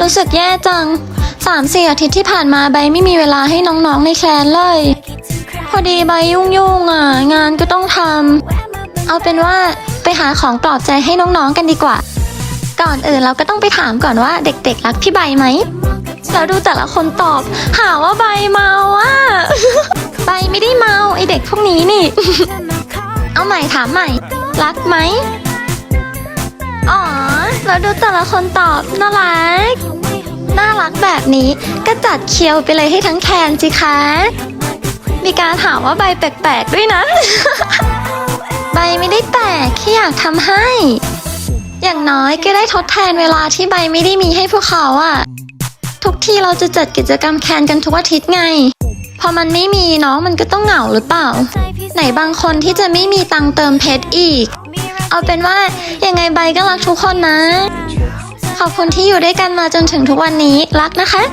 รู้สึกแย่จังสามสี่อาทิตย์ที่ผ่านมาใบไม่มีเวลาให้น้องๆในแคลนเลย พอดีใบยุ่งๆอะ งานก็ต้องทำเอาเป็นว่าไปหาของปลอบใจให้น้องๆกันดีกว่า ก่อนอื่นเราก็ต้องไปถามก่อนว่าเด็กๆรักพี่ใบไหมแล้วดูแต่ละคนตอบ หาว่าใบเมาอะใบไม่ได้เมาไอเด็กพวกนี้นี่ เอาใหม่ถามใหม่ รักไหม แล้วดูแต่ละคนตอบน่ารัก น่ารักแบบนี้ก็จัดเคียวไปเลยให้ทั้งแคนสิคะ มีการถามว่าใบแปลกๆด้วยนะ ใบไม่ได้แปลกแค่อยากทำให้ อย่างน้อยก็ได้ทดแทนเวลาที่ใบไม่ได้มีให้พวกเขาอะทุกที่เราจะจัดกิจกรรมแคนกันทุกอาทิตย์ไง พอมันไม่มีน้องมันก็ต้องเหงาหรือเปล่า ไหนบางคนที่จะไม่มีตังเติมเพชรอีก เอาเป็นว่ายังไงใบก็รักทุกคนนะ ขอบคุณที่อยู่ด้วยกันมาจนถึงทุกวันนี้รักนะคะ